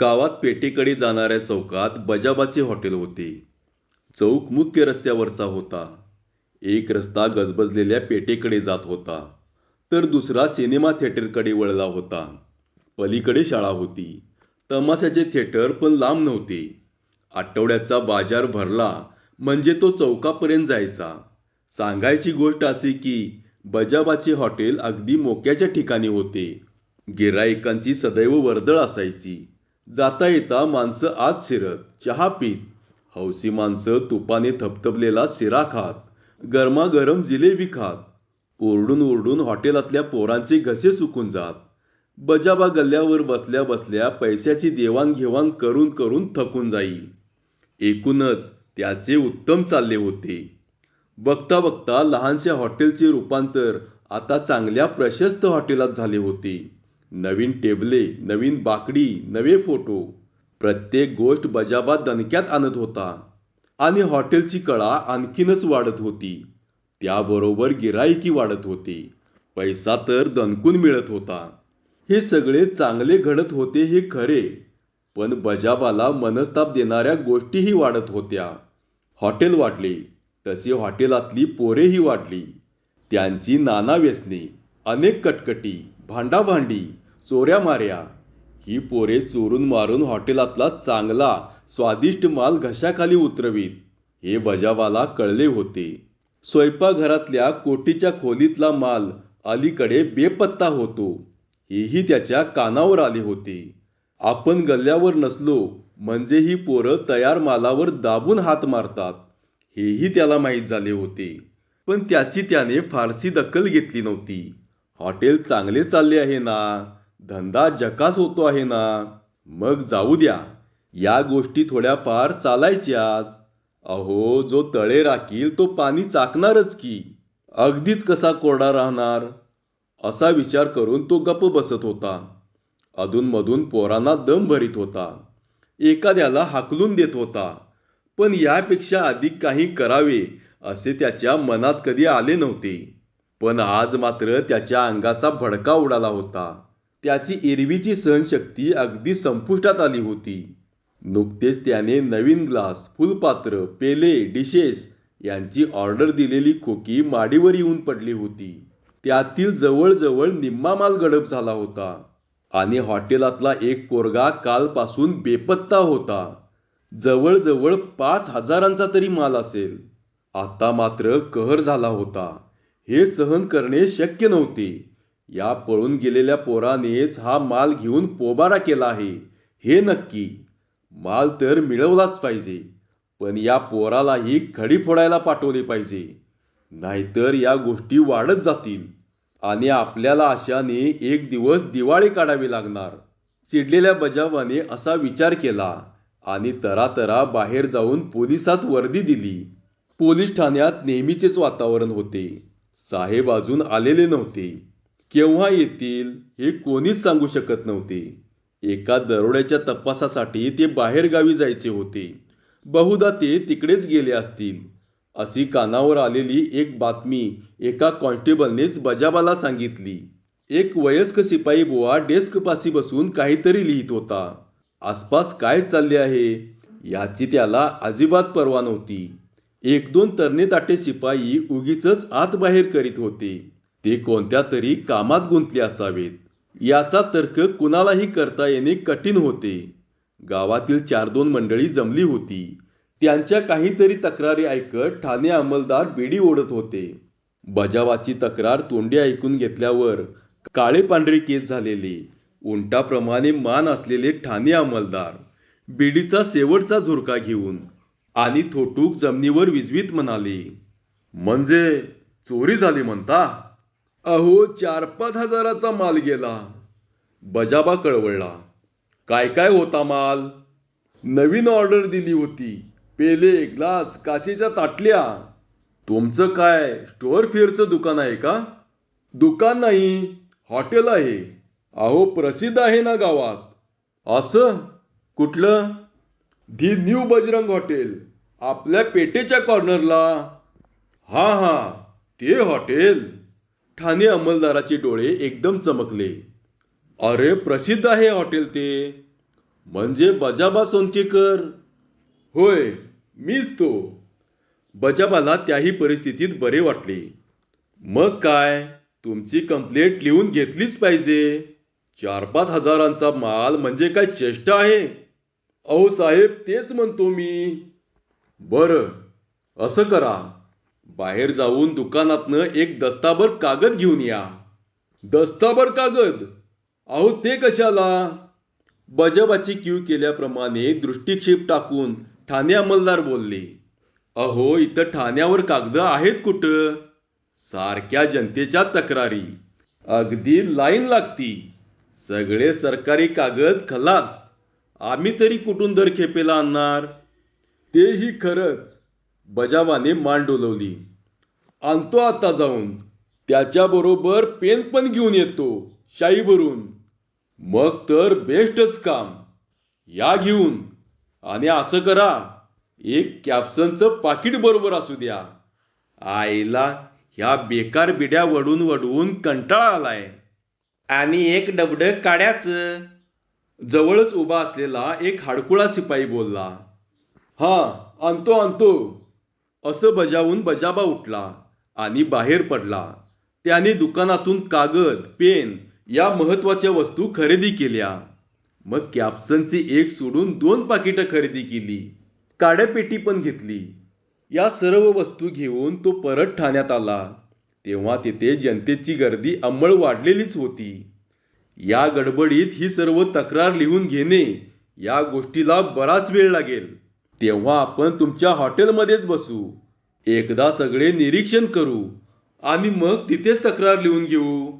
गावात पेठेकडे जाणाऱ्या चौकात बजाबाचे हॉटेल होते. चौक मुख्य रस्त्यावरचा होता. एक रस्ता गजबजलेल्या पेठेकडे जात होता. तर दुसरा सिनेमा थिएटरकडे वळला होता. पलीकडे शाळा होती. तमाशाचे थिएटर पण लांब नव्हते. आठवड्याचा बाजार भरला म्हणजे तो चौकापर्यंत जायचा. सांगायची गोष्ट अशी की बजाबाचे हॉटेल अगदी मोक्याच्या ठिकाणी होते. गिरायकांची सदैव वर्दळ असायची. जाता येता माणसं आत शिरत चहा पीत. हौसी माणसं तुपाने थपथपलेला शिरा खात गरमागरम जिलेबी खात. ओरडून ओरडून हॉटेलातल्या पोरांचे घसे सुकून जात. बजाबा गल्ल्यावर बसल्या बसल्या पैशाची देवाणघेवाण करून करून थकून जाई. एकूणच त्याचे उत्तम चालले होते. बघता बघता लहानशा हॉटेलचे रूपांतर आता चांगल्या प्रशस्त हॉटेलात झाले होते. नवीन टेबले नवीन बाकडी नवे फोटो प्रत्येक गोष्ट बजाबा दणक्यात आणत होता. आणि हॉटेलची कळा आणखीनच वाढत होती. त्याबरोबर गिराईकी वाढत होती. पैसा तर दणकून मिळत होता. हे सगळे चांगले घडत होते हे खरे. पण बजाबाला मनस्ताप देणाऱ्या गोष्टीही वाढत होत्या. हॉटेल वाढले. तशी हॉटेलातली पोरेही वाढली. त्यांची नाना व्यसने. अनेक कटकटी भांडाभांडी चोऱ्या माऱ्या. ही पोरे चोरून मारून हॉटेलातला चांगला स्वादिष्ट माल घशाखाली उतरवीत. हे बजावाला कळले होते. स्वयंपाकघरातल्या कोटीच्या खोलीतला माल अलीकडे बेपत्ता होतो. हेही त्याच्या कानावर आले होते. आपण गल्ल्यावर नसलो म्हणजे ही पोरं तयार मालावर दाबून हात मारतात. हेही त्याला माहीत झाले होते. पण त्याची त्याने फारशी दखल घेतली नव्हती. हॉटेल चांगले चालले आहे ना? धंदा जकास होतो आहे ना? मग जाऊ द्या. या गोष्टी थोड्याफार चालायच्याच. अहो जो तळे राखील तो पाणी चाकणारच की. अगदीच कसा कोरडा राहणार? असा विचार करून तो गप्प बसत होता. अधूनमधून पोरांना दम भरीत होता. एखाद्याला हाकलून देत होता. पण यापेक्षा अधिक काही करावे असे त्याच्या मनात कधी आले नव्हते. पण आज मात्र त्याच्या अंगाचा भडका उडाला होता. त्याची एरवीची सहनशक्ती अगदी संपुष्टात आली होती. नुकतेच त्याने नवीन ग्लास फुलपात्र पेले डिशेस यांची ऑर्डर दिलेली खोकी माडीवर येऊन पडली होती. त्यातील जवळजवळ निम्मा माल गडप झाला होता आणि हॉटेलातला एक पोरगा कालपासून बेपत्ता होता. जवळजवळ पाच हजारांचा तरी माल असेल. आता मात्र कहर झाला होता. हे सहन करणे शक्य नव्हते. या पळून गेलेल्या पोरानेच हा माल घेऊन पोबारा केला आहे. हे नक्की. माल तर मिळवलाच पाहिजे. पण या पोरालाही खडी फोडायला पाठवले पाहिजे. नाहीतर या गोष्टी वाढत जातील. आणि आपल्याला अशाने एक दिवस दिवाळी काढावी लागणार. चिडलेल्या बजावाने असा विचार केला आणि तरातरा बाहेर जाऊन पोलिसात वर्दी दिली. पोलीस ठाण्यात नेहमीचेच वातावरण होते. साहेब अजून आलेले नव्हते. केव्हा येतील हे कोणीच सांगू शकत नव्हते. एका दरोड्याच्या तपासासाठी ते बाहेरगावी जायचे होते. बहुधा ते तिकडेच गेले असतील. अशी कानावर आलेली एक बातमी एका कॉन्स्टेबलनेच बजाबाला सांगितली. एक वयस्क शिपाई बुवा डेस्कपाशी बसून काहीतरी लिहित होता. आसपास काय चालले आहे? याची त्याला अजिबात पर्वा नव्हती. एक दोन तरणे ताटे शिपाई उगीच आत बाहेर करीत होते. ते कोणत्या तरी कामात गुंतले असावेत. याचा तर्क कुणालाही करता येणे कठीण होते. गावातील चार दोन मंडळी जमली होती. त्यांच्या काहीतरी तक्रारी ऐकत ठाणे अंमलदार बेडी ओढत होते. बजावाची तक्रार तोंडी ऐकून घेतल्यावर काळे पांढरे केस झालेले उंटाप्रमाणे मान असलेले ठाणे अंमलदार बेडीचा शेवटचा झुरका घेऊन आणि थोटूक जमिनीवर विजवीत म्हणाली. म्हणजे चोरी झाली म्हणता? अहो चार पाच हजाराचा माल गेला. बजाबा कळवळला. काय काय होता माल? नवीन ऑर्डर दिली होती. पेले ग्लास काचेच्या ताटल्या. तुमचं काय स्टोअर फेअरचं दुकान आहे का? दुकान नाही हॉटेल आहे. अहो प्रसिद्ध आहे ना गावात? असं? कुठलं? The new Bajrang hotel. आपल्या पेटेच्या कॉर्नरला. हां हां ते हॉटेल. ठाणे अंमलदाराचे डोळे एकदम चमकले. अरे प्रसिद्ध आहे हॉटेल ते. म्हणजे बजाबा सोनकेकर. होय मीच तो. बजाबाला त्याही परिस्थितीत बरे वाटले. मग काय तुमची कंप्लेंट लिहून घेतलीच पाहिजे. चार पाच हजारांचा माल म्हणजे काय चेष्टा आहे? अहो साहेब तेच म्हणतो मी. बरं असं करा. बाहेर जाऊन दुकानातनं एक दस्ताबर कागद घेऊन या. दस्ताबर कागद? अहो ते कशाला? बजाबाची क्यू केल्याप्रमाणे दृष्टिक्षेप टाकून ठाणे अंमलदार बोलले अहो इथं ठाण्यावर कागद आहेत कुठं? सारख्या जनतेच्या तक्रारी. अगदी लाईन लागती. सगळे सरकारी कागद खलास. आम्ही तरी कुठून दर खेपेला आणणार? तेही खरंच बजावाने मान डोलवली. आणतो आता जाऊन. त्याच्याबरोबर पेन पण घेऊन येतो शाई भरून मग तर बेस्टच काम. या घेऊन. आणि असं करा एक कॅप्सनचं पाकिट बरोबर असू द्या. आईला ह्या बेकार बिड्या वडून वडून कंटाळा आलाय. आणि एक डबडं काड्याचं. जवळच उभा असलेला एक हाडकुळा शिपाई बोलला. हा आणतो आणतो. असं बजावून बजाबा उठला आणि बाहेर पडला. त्याने दुकानातून कागद पेन या महत्त्वाच्या वस्तू खरेदी केल्या. मग कॅप्सनची एक सोडून दोन पाकिटं खरेदी केली. काड्यापेटी पण घेतली. या सर्व वस्तू घेऊन तो परत ठाण्यात आला. तेव्हा तिथे जनतेची गर्दी अंमळ वाढलेलीच होती. या गडबडीत ही सर्व तक्रार लिहून घेणे या गोष्टीला बराच वेळ लागेल. तेव्हा आपण तुमच्या हॉटेलमध्येच बसू. एकदा सगळे निरीक्षण करू आणि मग तिथेच तक्रार लिहून घेऊ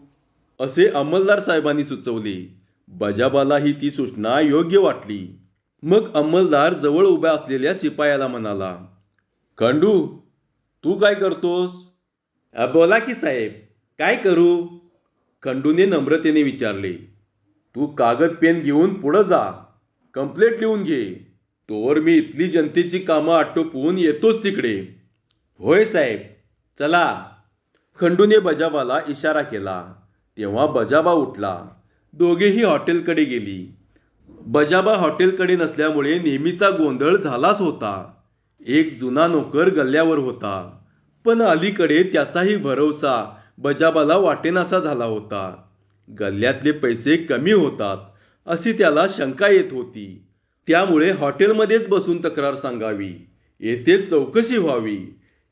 असे अंमलदार साहेबांनी सुचवले. बजाबालाही ती सूचना योग्य वाटली. मग अंमलदार जवळ उभ्या असलेल्या शिपायाला म्हणाला खंडू तू काय करतोस? बोला की साहेब काय करू? खंडूने नम्रतेने विचारले तू कागद पेन घेऊन पुढं जा. कंप्लेंट लिहून घे. तोवर मी इथली जनतेची कामं आटोपून येतोच तिकडे. होय साहेब चला. खंडूने बजाबाला इशारा केला. तेव्हा बजाबा उठला. दोघेही हॉटेलकडे गेली. बजाबा हॉटेलकडे नसल्यामुळे नेहमीचा गोंधळ झालाच होता. एक जुना नोकर गल्ल्यावर होता. पण अलीकडे त्याचाही भरवसा बजाबाला वाटेनासा झाला होता. गल्ल्यातले पैसे कमी होतात अशी त्याला शंका येत होती. त्यामुळे हॉटेलमध्येच बसून तक्रार सांगावी. येथेच चौकशी व्हावी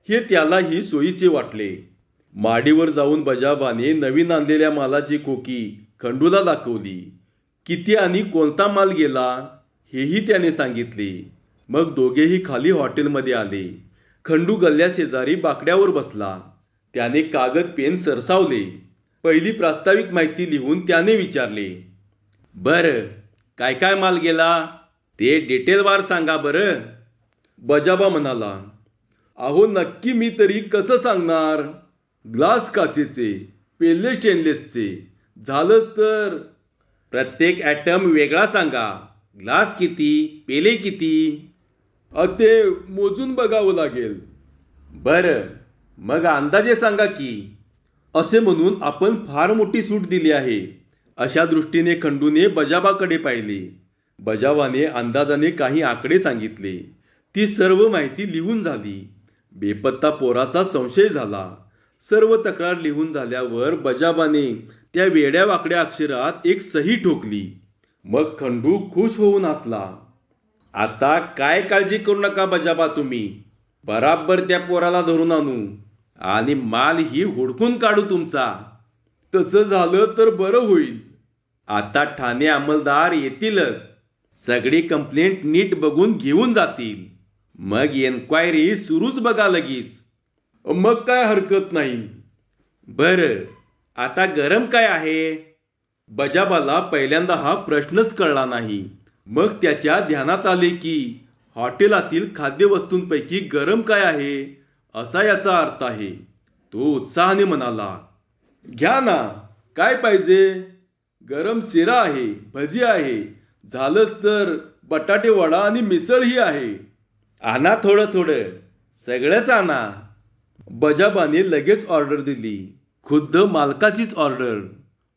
हे त्यालाही सोयीचे वाटले. माडीवर जाऊन बजाबाने नवीन आणलेल्या मालाची खोकी खंडूला दाखवली. किती आणि कोणता माल गेला हेही त्याने सांगितले. मग दोघेही खाली हॉटेलमध्ये आले. खंडू गल्ल्या शेजारी बाकड्यावर बसला. त्याने कागद पेन सरसावले. पहिली प्रास्ताविक माहिती लिहून त्याने विचारले बरं काय काय माल गेला? ते डिटेलवार सांगा बरं. बजाबा म्हणाला अहो नक्की मी तरी कसं सांगणार? ग्लास काचेचे पेले स्टेनलेसचे झालंच तर. प्रत्येक ॲटम वेगळा सांगा. ग्लास किती? पेले किती? ते मोजून बघावं लागेल. बरं. मग अंदाजे सांगा की. असे म्हणून आपण फार मोठी सूट दिली आहे. अशा दृष्टीने खंडूने बजाबाकडे पाहिले. बजावाने अंदाजाने काही आकडे सांगितले. ती सर्व माहिती लिहून झाली. बेपत्ता पोराचा संशय झाला. सर्व तक्रार लिहून झाल्यावर बजाबाने त्या वेड्या वाकड्या अक्षरात एक सही ठोकली. मग खंडू खुश होऊन असला आता काय काळजी करू नका बजाबा तुम्ही. बराबर त्या पोराला धरून आणू. आणि माल ही हुडकून काढू तुमचा. तसं झालं तर बरं होईल. आता ठाणे अंमलदार येतीलच. सगळी कंप्लेंट नीट बघून घेऊन जातील. मग एन्क्वायरी सुरूच बघा लगेच. मग काय हरकत नाही. बरं आता गरम काय आहे? बजाबाला पहिल्यांदा हा प्रश्नच कळला नाही. मग त्याच्या ध्यानात आले की हॉटेलातील खाद्यवस्तूंपैकी गरम काय आहे? असा याचा अर्थ आहे. तो उत्साहाने म्हणाला घ्या ना काय पाहिजे? गरम शिरा आहे भजी आहे झालंच तर बटाटे वडा आणि मिसळही आहे. आणा थोडं थोडं सगळंच आणा. बजाबाने लगेच ऑर्डर दिली. खुद्द मालकाचीच ऑर्डर.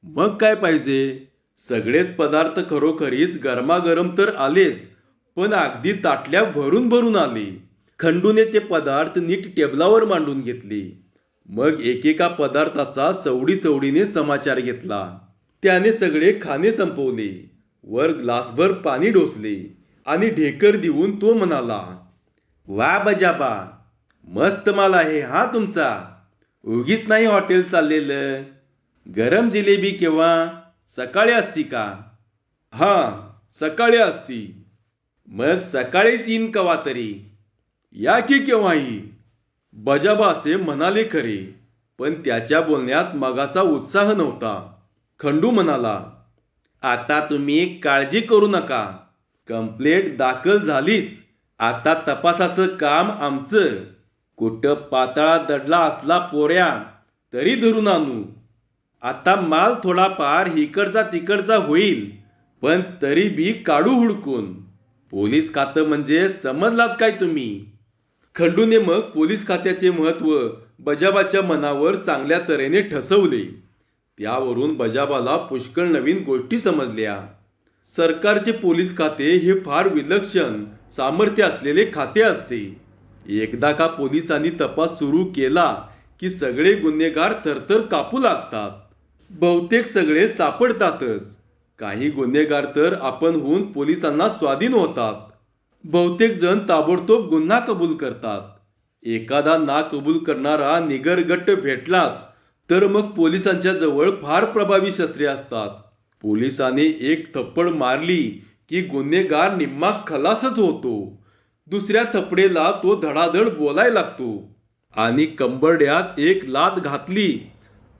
मग काय पाहिजे? सगळेच पदार्थ खरोखरीच गरमागरम तर आलेच पण अगदी ताटल्या भरून भरून आली. खंडूने ते पदार्थ नीट टेबलावर मांडून घेतले. मग एकेका पदार्थाचा सवडी सवडीने समाचार घेतला. त्याने सगळे खाणे संपवले. वर ग्लासभर पाणी डोसले आणि ढेकर देऊन तो म्हणाला वा बजाबा मस्त माल आहे हा तुमचा. उगीच नाही हॉटेल चाललेलं. गरम जिलेबी केव्हा? सकाळी असती का? हा सकाळी असती. मग सकाळीच येईन कवा तरी. या की केव्हाही. बजाबा असे म्हणाले खरे पण त्याच्या बोलण्यात मगाचा उत्साह नव्हता. खंडू म्हणाला आता तुम्ही काळजी करू नका. कंप्लेंट दाखल झालीच. आता तपासाचं काम आमचं. कुठं पातळा दडला असला पोऱ्या तरी धरून आणू आता माल थोडाफार इकडचा तिकडचा होईल पण तरी बी काढू हुडकून. पोलीस खातं म्हणजे समजलात काय तुम्ही? खंडूने मग पोलीस खात्याचे महत्त्व बजाबाच्या मनावर चांगल्या तऱ्हेने ठसवले. त्यावरून बजाबाला पुष्कळ नवीन गोष्टी समजल्या. सरकारचे पोलीस खाते हे फार विलक्षण सामर्थ्य असलेले खाते असते. एकदा का पोलिसांनी तपास सुरू केला की सगळे गुन्हेगार थरथर कापू लागतात. बहुतेक सगळे सापडतातच. काही गुन्हेगार तर आपण होऊन पोलिसांना स्वाधीन होतात. बहुतेक जण ताबडतोब गुन्हा कबूल करतात. एखादा ना कबूल करणारा निगरगट्ट भेटलाच तर मग पोलिसांच्या जवळ फार प्रभावी शस्त्रे असतात. पोलिसाने एक थप्पड मारली की गुन्हेगार निम्मा खलासच होतो. दुसऱ्या थपडेला तो धडाधड बोलाय लागतो. आणि कंबरड्यात एक लात घातली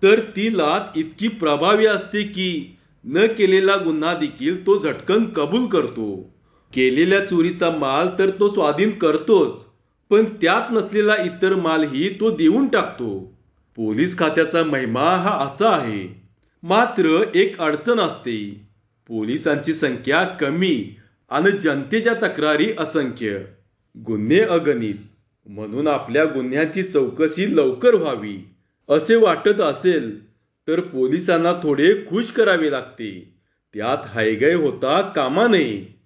तर ती लात इतकी प्रभावी असते की न केलेला गुन्हा देखील तो झटकन कबूल करतो. केलेल्या चोरीचा माल तर तो स्वाधीन करतोच पण त्यात नसलेला इतर मालही तो देऊन टाकतो. पोलीस खात्याचा महिमा हा असा आहे. मात्र एक अडचण असते. पोलिसांची संख्या कमी आणि जनतेच्या तक्रारी असंख्य. गुन्हे अगणित. म्हणून आपल्या गुन्ह्यांची चौकशी लवकर व्हावी. असे वाटत असेल तर पोलिसांना थोडे खुश करावे लागते. त्यात हायगय होता कामा नये.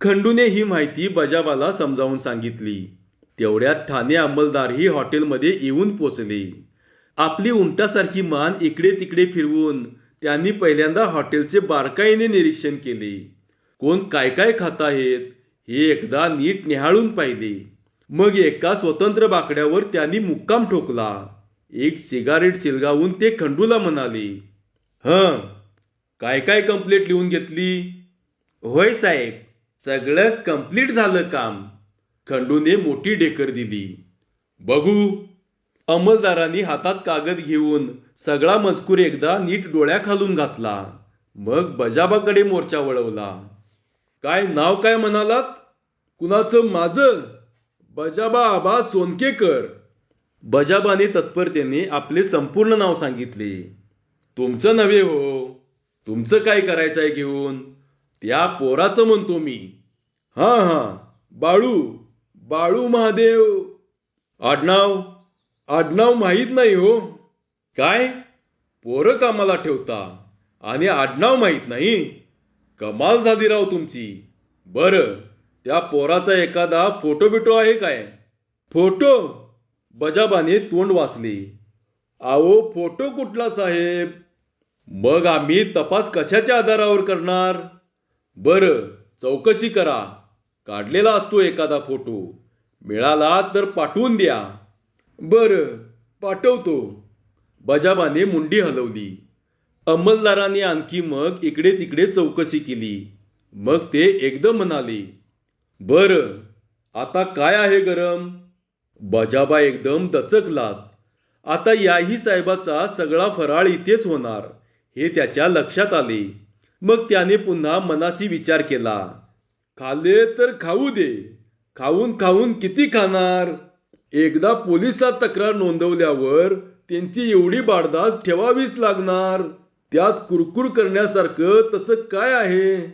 खंडूने ही माहिती बजावाला समजावून सांगितली. तेवढ्यात ठाणे अंमलदारही हॉटेलमध्ये येऊन पोचले. आपली उंटासारखी मान इकडे तिकडे फिरवून त्यांनी पहिल्यांदा हॉटेलचे बारकाईने निरीक्षण केले. कोण काय काय खात आहेत हे एकदा नीट निहाळून पाहिले. मग एका स्वतंत्र बाकड्यावर त्यांनी मुक्काम ठोकला. एक सिगारेट शिलगावून ते खंडूला म्हणाले हं काय काय कंप्लीट लिहून घेतली? होय साहेब सगळं कंप्लीट झालं काम. खंडूने मोठी डेकर दिली. बघू अंमलदारांनी हातात कागद घेऊन सगळा मजकूर एकदा नीट डोळ्याखालून घातला. मग बजाबाकडे मोर्चा वळवला. काय नाव काय म्हणालात? कुणाचं माझं? बजाबा आबा सोनकेकर. बजाबाने तत्परतेने आपले संपूर्ण नाव सांगितले. तुमचं नव्हे हो. तुमचं काय करायचं आहे घेऊन? त्या पोराचं म्हणतो मी. हां हां. बाळू. बाळू महादेव. आडनाव. आडनाव माहीत नाही हो. काय? पोरं कामाला ठेवता. आणि आडनाव माहीत नाही. कमाल झाली राव तुमची. बरं त्या पोराचा एखादा फोटो बिटो आहे काय? फोटो बजाबाने तोंड वाचले आहो फोटो कुठला साहेब? मग आम्ही तपास कशाच्या आधारावर करणार? बरं चौकशी करा. काढलेला असतो एखादा फोटो मिळाला तर पाठवून द्या. बरं पाठवतो. बजाबाने मुंडी हलवली. अंमलदाराने आणखी मग इकडे तिकडे चौकशी केली. मग ते एकदम म्हणाले बरं आता काय आहे गरम? बजाबा एकदम दचकलाच. आता याही साहेबाचा सगळा फराळ इथेच होणार. हे त्याच्या लक्षात आले. मग त्याने पुन्हा मनाशी विचार केला. खाल्ले तर खाऊ दे. खाऊन खाऊन किती खाणार? एकदा पोलिसात तक्रार नोंदवल्यावर त्यांची एवढी बाडदास ठेवावीच लागणार. त्यात कुरकुर करण्यासारखं तसं काय आहे?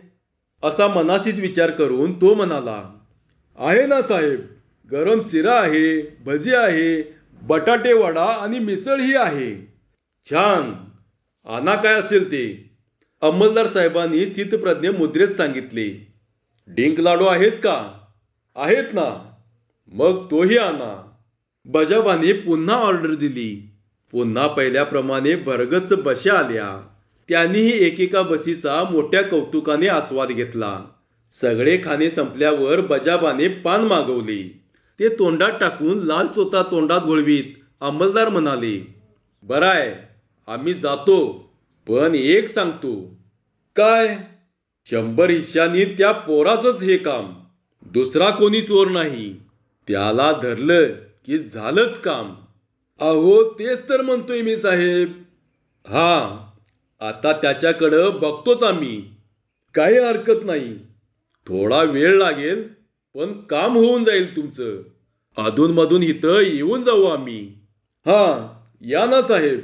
असा मनाशीच विचार करून तो म्हणाला आहे ना साहेब गरम शिरा आहे भजी आहे बटाटे वडा आणि मिसळही आहे. छान! आणा काय असेल ते? अंमलदार साहेबांनी स्थितप्रज्ञ मुद्रेत सांगितले डिंक लाडू आहेत का? आहेत ना. मग तोही आणा बजाबाने पुन्हा ऑर्डर दिली. पुन्हा पहिल्याप्रमाणे भरगच्च बशा आल्या. त्यांनीही एकेका बसीचा मोठ्या कौतुकाने आस्वाद घेतला. सगळे खाणे संपल्यावर बजाबाने पान मागवले. ते तोंडात टाकून लाल चोता तोंडात घोळवीत अंमलदार म्हणाले बराय आम्ही जातो पण एक सांगतो. काय? शंभर हिश्श्यांनी त्या पोराचंच हे काम. दुसरा कोणी चोर नाही. त्याला धरलं की झालंच काम. अहो तेच तर म्हणतोय मी साहेब. हा आता त्याच्याकडं बघतोच आम्ही. काही हरकत नाही. थोडा वेळ लागेल पण काम होऊन जाईल तुमचं. अधूनमधून इथं येऊन जाऊ आम्ही. हा या ना साहेब.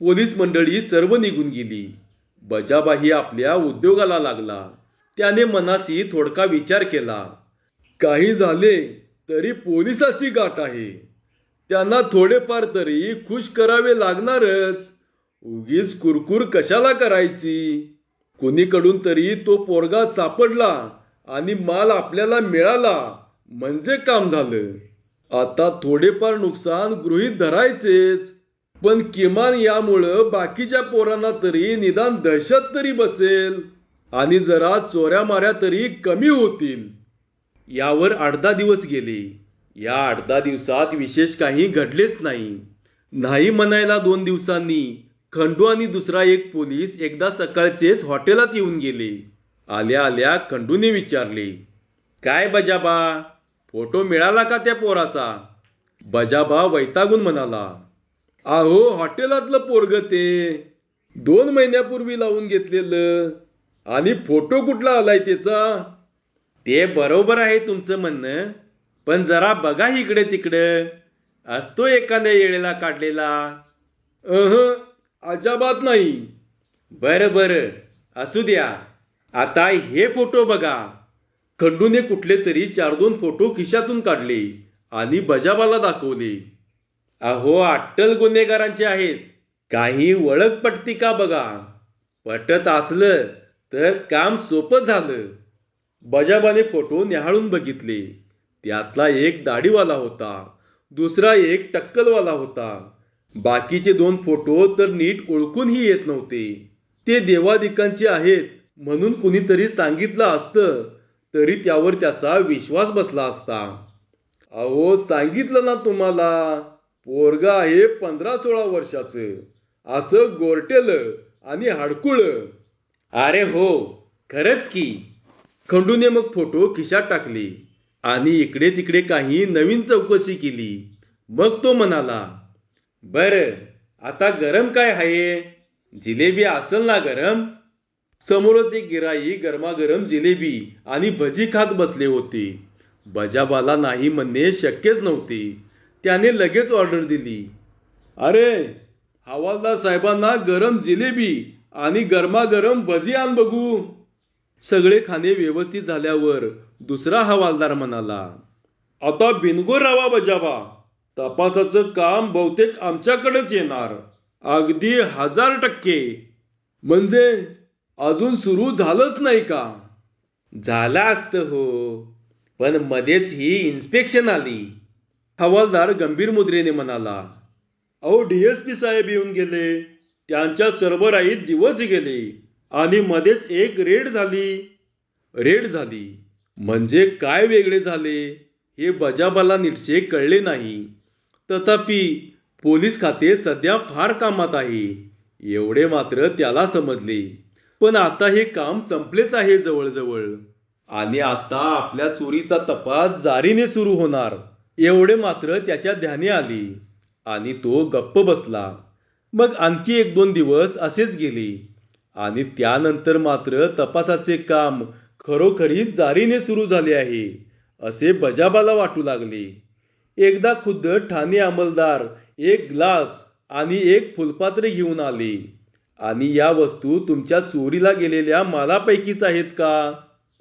पोलीस मंडळी सर्व निघून गेली. बजाबाही आपल्या उद्योगाला लागला. त्याने मनाशी थोडका विचार केला. काही झाले? तरी पोलिसाची गाठ आहे. त्यांना थोडेफार तरी खुश करावे लागणारच. उगीच कुरकुर कशाला करायची? कोणीकडून तरी तो पोरगा सापडला आणि माल आपल्याला मिळाला. म्हणजे काम झालं. आता थोडेफार नुकसान गृहीत धरायचेच. पण किमान यामुळं बाकीच्या पोरांना तरी निदान दहशत तरी बसेल आणि जरा चोऱ्या माऱ्या तरी कमी होतील. यावर आठ दहा दिवस गेले. या आठ दहा दिवसात विशेष काही घडलेच नाही. नाही म्हणायला दोन दिवसांनी खंडू आणि दुसरा एक पोलीस एकदा सकाळचेच हॉटेलात येऊन गेले. आल्या आल्या खंडूने विचारले काय बजाबा फोटो मिळाला का त्या पोराचा? बजाबा वैतागून म्हणाला अहो हॉटेलातलं पोरग ते दोन महिन्यापूर्वी लावून घेतलेलं. आणि फोटो कुठला आलाय त्याचा? ते बरोबर आहे तुमचं म्हणणं पण जरा बघा इकडे तिकडं. असतो एखाद्या येळेला काढलेला. अह अजाबात नाही. बरं बरं असू द्या. आता हे फोटो बघा. खंडूने कुठले तरी चार दोन फोटो खिशातून काढले आणि बजाबाला दाखवले. अहो अट्टल गुन्हेगारांचे आहेत. काही ओळख पटती का बघा? पटत असलं तर काम सोपं झालं. बजाबाने फोटो न्याहाळून बघितले. त्यातला एक दाढीवाला होता. दुसरा एक टक्कलवाला होता. बाकीचे दोन फोटो तर नीट ओळखूनही येत नव्हते. ते देवादिकांचे आहेत म्हणून कुणीतरी सांगितलं असतं तरी त्यावर त्याचा विश्वास बसला असता. अहो सांगितलं ना तुम्हाला पोरगा आहे पंधरा सोळा वर्षाचं. असं गोरटेलं आणि हाडकुळं. अरे हो खरंच की. खंडूने मग फोटो खिशात टाकले आणि इकडे तिकडे काही नवीन चौकशी केली. मग तो म्हणाला बर आता गरम काय आहे? जिलेबी असल ना गरम? समोरच एक गिराई गरमागरम जिलेबी आणि भजी खात बसले होते. बजाबाला नाही म्हणणे शक्यच नव्हते. त्याने लगेच ऑर्डर दिली. अरे हवालदार साहेबांना गरम जिलेबी आणि गरमागरम भजी आण बघू. सगळे खाणे व्यवस्थित झाल्यावर दुसरा हवालदार म्हणाला आता बिनगो रावा बजावा. तपासाचं काम बहुतेक आमच्याकडेच येणार. अगदी हजार टक्के. म्हणजे अजून सुरू झालंच नाही का? झालं असतं हो. पण मध्येच ही इन्स्पेक्शन आली. हवालदार गंभीर मुद्रेने म्हणाला अहो डीएसपी साहेब येऊन गेले. त्यांच्या सरबराईत दिवस गेले. आणि मध्येच एक रेड झाली. रेड झाली. म्हणजे काय वेगळे झाले? हे बजाबाला नीटसे कळले नाही. तथापि पोलीस खाते सध्या फार कामात आहे. एवढे मात्र त्याला समजले. पण आता हे काम संपलेच आहे जवळजवळ. आणि आता आपल्या चोरीचा तपास जारीने सुरू होणार. एवढे मात्र त्याच्या ध्याने आले. आणि तो गप्प बसला. मग आणखी एक दोन दिवस असेच गेले. आणि त्यानंतर मात्र तपासाचे काम खरोखरीच जारीने सुरू झाले आहे असे बजाबाला वाटू लागले. एकदा खुद्द ठाणे अंमलदार एक ग्लास आणि एक फुलपात्र घेऊन आले. आणि या वस्तू तुमच्या चोरीला गेलेल्या मालापैकीच आहेत का?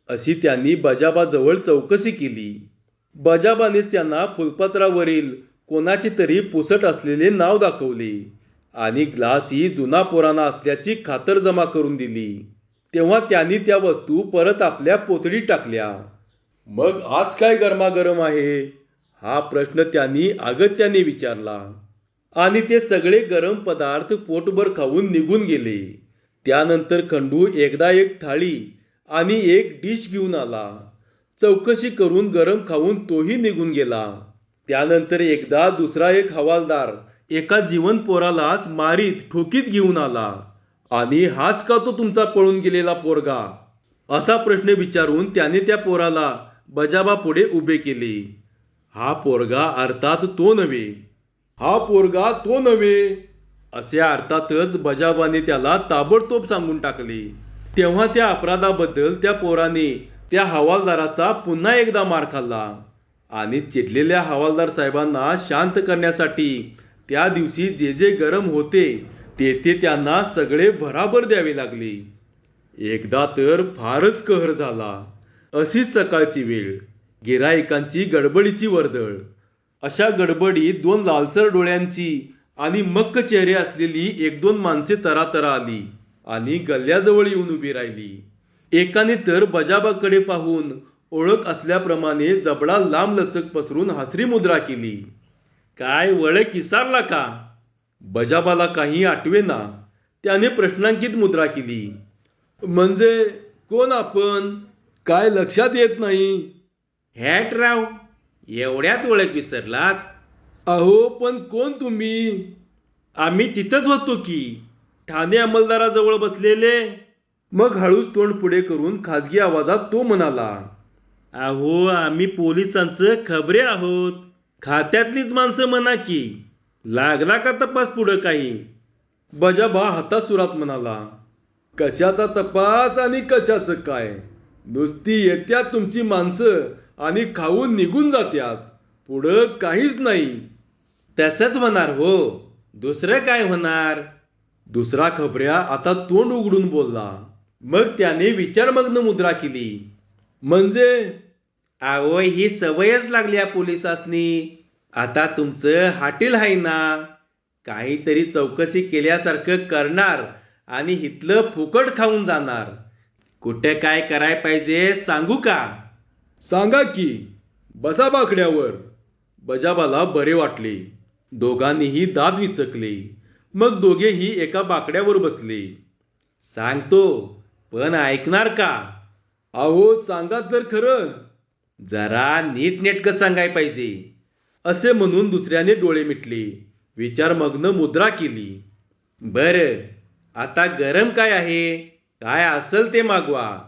अशी त्यांनी बजाबाजवळ चौकशी केली. बजाबानेच त्यांना फुलपात्रावरील कोणाचे तरी पुसट असलेले नाव दाखवले. आणि ग्लास ही जुना पुराणा असल्याची खातर जमा करून दिली. तेव्हा त्यांनी त्या वस्तू परत आपल्या पोथडीत टाकल्या. मग आज काय गरमागरम आहे? हा प्रश्न त्यांनी अगत्याने विचारला. आणि ते सगळे गरम पदार्थ पोटभर खाऊन निघून गेले. त्यानंतर खंडू एकदा एक थाळी आणि एक डिश घेऊन आला. चौकशी करून गरम खाऊन तोही निघून गेला. त्यानंतर एकदा दुसरा एक हवालदार एका जीवन पोरालाच मारीत ठोकीत घेऊन आला. आणि हाच का तो तुमचा पळून गेलेला पोरगा? असा प्रश्न विचारून त्याने त्या पोराला बजाबा पुढे उभे केले. हा पोरगा अर्थात तो नव्हे. हा पोरगा तो नव्हे. असे अर्थातच बजाबाने त्याला ताबडतोब सांगून टाकले. तेव्हा त्या अपराधाबद्दल त्या पोराने त्या हवालदाराचा पुन्हा एकदा मार खाल्ला. आणि चिडलेल्या हवालदार साहेबांना शांत करण्यासाठी त्या दिवशी जे जे गरम होते ते ते त्यांना सगळे भराभर द्यावे लागले. एकदा तर फारच कहर झाला. अशीच सकाळची वेळ. गिरायकांची गडबडीची वर्दळ. अशा गडबडीत दोन लालसर डोळ्यांची आणि मक्क चेहरे असलेली एक दोन माणसे तरातरा आली आणि गल्ल्याजवळ येऊन उभी राहिली. एकाने तर बजाबाकडे पाहून ओळख असल्याप्रमाणे जबडा लांब लचक पसरून हसरी मुद्रा केली. काय वळख विसारला का? बजाबाला काही आठवेना त्याने प्रश्नांकित मुद्रा केली. म्हणजे कोण आपण? काय लक्षात येत नाही? हॅट राव एवढ्यात ओळख विसरलात? अहो पण कोण तुम्ही? आम्ही तिथंच होतो की ठाणे अंमलदाराजवळ बसलेले. मग हळूच तोंड पुढे करून खाजगी आवाजात तो म्हणाला अहो आम्ही पोलिसांचं खबरे आहोत. खात्यातलीच माणसं म्हणा की लागला का तपास पुढं काही? बजाबा हातासुरात म्हणाला कशाचा तपास आणि कशाचं काय? नुसती येत्यात तुमची माणसं आणि खाऊन निघून जात्यात पुढं काहीच नाही. तसंच होणार हो. दुसरं काय होणार? दुसरा खबऱ्या आता तोंड उघडून बोलला. मग त्याने विचारमग्न मुद्रा केली. म्हणजे? अहो ही सवयच लागल्या पोलिसासनी. आता तुमचं हाटील आहे ना. काहीतरी चौकशी केल्यासारखं करणार आणि हितलं फुकट खाऊन जाणार. कुठे काय कराय पाहिजे सांगू का? सांगा की बसा बाकड्यावर. बजाबाला बरे वाटले. दोघांनीही दात विचकले. मग दोघेही एका बाकड्यावर बसले. सांगतो पण ऐकणार का? अहो सांगा तर खरं. जरा नीटनेटकं सांगाय पाहिजे. असे म्हणून दुसऱ्याने डोळे मिटले. विचारमग्न मुद्रा केली. बर आता गरम काय आहे? काय असल ते मागवा.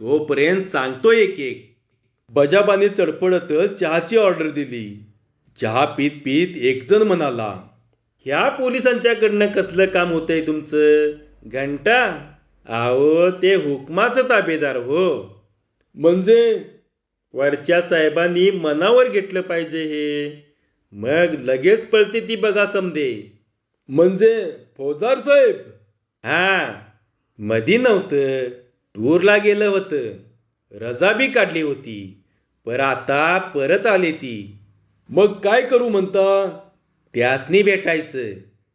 तोपर्यंत सांगतो एक एक बजाबाने चडपडतच चहाची ऑर्डर दिली. चहा पीत पीत एकजण म्हणाला ह्या पोलिसांच्याकडनं कसलं काम होतंय तुमचं? घंटा? अहो ते हुकमाचं ताबेदार हो. म्हणजे? वरच्या साहेबांनी मनावर घेतलं पाहिजे हे. मग लगेच पळते ती बघा समदे. म्हणजे फौजदार साहेब? हा मधी नव्हतं. टूरला गेलं होतं. रजा बी काढली होती. पर आता परत आले ती. मग काय करू म्हणता? त्यासनी भेटायचं.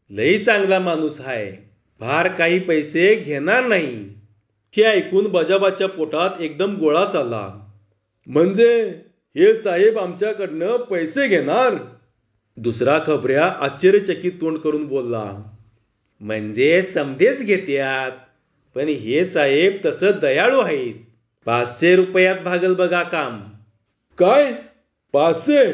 लई चांगला माणूस आहे फार काही पैसे घेणार नाही. हे ऐकून बजाबाच्या पोटात एकदम गोळा चालला. म्हणजे हे साहेब आमच्याकडनं पैसे घेणार? दुसरा खबऱ्या आश्चर्यचकित तोंड करून बोलला. म्हणजे समधेच घेत्यात पण हे साहेब तसं दयाळू आहेत. पाचशे रुपयात भागल बघा काम. काय? पाचशे?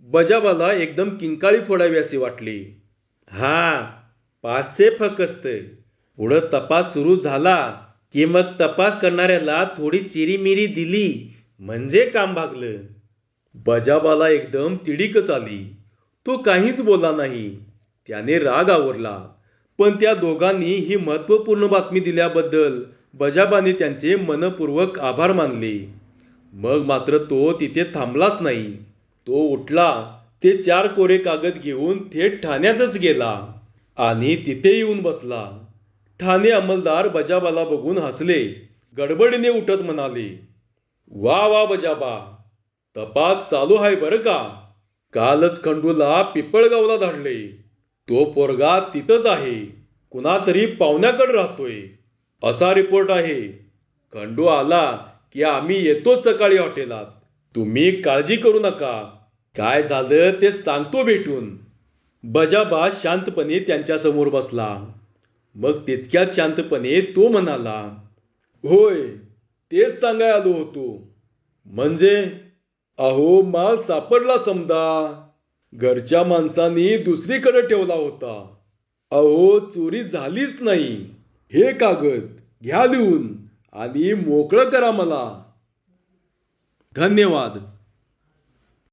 बजाबाला एकदम किंकाळी फोडावी असे वाटली. हा पाचशे फकस्त. पुढं तपास सुरू झाला की मग तपास करणाऱ्याला थोडी चिरीमिरी दिली म्हणजे काम भागलं. बजाबाला एकदम तिडीकच आली. तो काहीच बोलला नाही. त्याने राग आवरला. पण त्या दोघांनी ही महत्त्वपूर्ण बातमी दिल्याबद्दल बजाबाने त्यांचे मनपूर्वक आभार मानले. मग मात्र तो तिथे थांबलाच नाही. तो उठला. ते चार कोरे कागद घेऊन थेट ठाण्यातच गेला आणि तिथे येऊन बसला. ठाणे अंमलदार बजाबाला बघून हसले. गडबडीने उठत म्हणाले वा वा बजाबा. तपास चालू आहे बरं का? कालच खंडूला पिपळगावला धाडले. तो पोरगा तिथंच आहे. कुणातरी पाहुण्याकडे राहतोय. असा रिपोर्ट आहे. खंडू आला की आम्ही येतोच सकाळी हॉटेलात. तुम्ही काळजी करू नका. काय झालं ते सांगतो भेटून. बजाबा शांतपणे त्यांच्यासमोर बसला. मग तितक्याच शांतपणे तो म्हणाला होय तेच सांगाय आलो होतो. म्हणजे अहो माल सापडला समजा घरच्या माणसांनी दुसरीकडे ठेवला होता. अहो चोरी झालीच नाही. हे कागद घ्या लिहून आणि मोकळं करा मला. धन्यवाद.